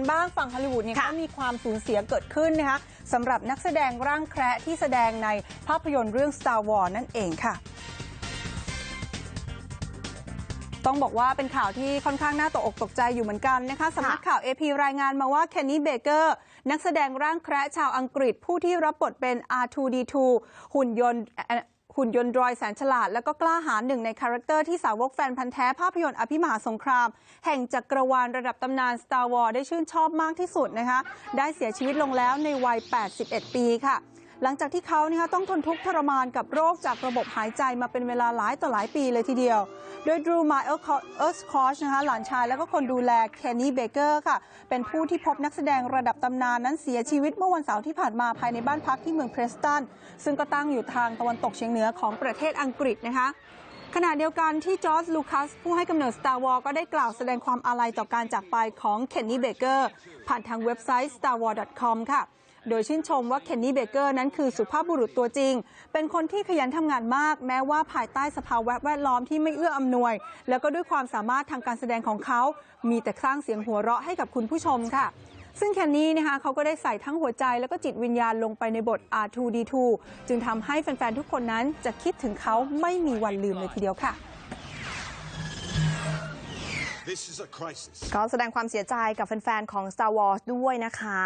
กันบ้างฝั่งฮอลลีวูดเนี่ยค่ะก็มีความสูญเสียเกิดขึ้นนะคะสำหรับนักแสดงร่างแคระที่แสดงในภาพยนตร์เรื่อง Star Wars นั่นเองค่ะต้องบอกว่าเป็นข่าวที่ค่อนข้างน่าตกอกตกใจอยู่เหมือนกันนะคะสำนักข่าว AP รายงานมาว่าเคนนี่เบเกอร์นักแสดงร่างแคระชาวอังกฤษผู้ที่รับบทเป็น R2D2 หุ่นยนต์เอ่อ หุ่นยนต์ดรอยแสนฉลาด แล้วก็กล้าหาญหนึ่งในคาแรคเตอร์ที่สาวกแฟนพันธ์แท้ภาพยนตร์อภิมหาสงคราม แห่งจักรวาลระดับตำนาน Star Wars ได้ชื่นชอบมากที่สุดนะคะ ได้เสียชีวิตลงแล้วในวัย 81 ปีค่ะ หลังจากที่เขานะคะต้องทนทุกข์ทรมานกับโรคจากระบบหายใจมาเป็นเวลาหลายต่อหลายปีเลยทีเดียว โดยดรูมาเอลส์สคอชนะคะหลานชายแล้วก็คนดูแลเคนนี่เบเกอร์ค่ะ เป็นผู้ที่พบนักแสดงระดับตำนานนั้นเสียชีวิตเมื่อวันเสาร์ที่ผ่านมาภายในบ้านพักที่เมืองเพรสตัน ซึ่งก็ตั้งอยู่ทางตะวันตกเฉียงเหนือของประเทศอังกฤษนะคะขณะเดียวกันที่จอร์จลูคัส ผู้ให้กำเนิด Star Wars ก็ได้กล่าวแสดงความอาลัยต่อการจากไปของเคนนี่เบเกอร์ผ่านทางเว็บไซต์ starwars.com ค่ะ โดยชื่นชมว่าเคนนี่เบเกอร์นั้นคือสุภาพบุรุษตัวจริง เป็นคนที่ขยันทำงานมาก แม้ว่าภายใต้สภาวะแวดล้อมที่ไม่เอื้ออำนวย แล้วก็ด้วยความสามารถทางการแสดงของเขา มีแต่สร้างเสียงหัวเราะให้กับคุณผู้ชมค่ะซึ่งแคนนี่นะคะเขาก็ได้ใส่ทั้งหัวใจแล้วก็จิตวิญญาณลงไปในบท R2D2 จึงทำให้แฟน ๆ ทุกคนนั้นจะคิดถึงเขาไม่มีวันลืมเลยทีเดียวค่ะ This is a crisis. ก็แสดงความเสียใจกับแฟน ๆ ของ Star Wars ด้วยนะคะ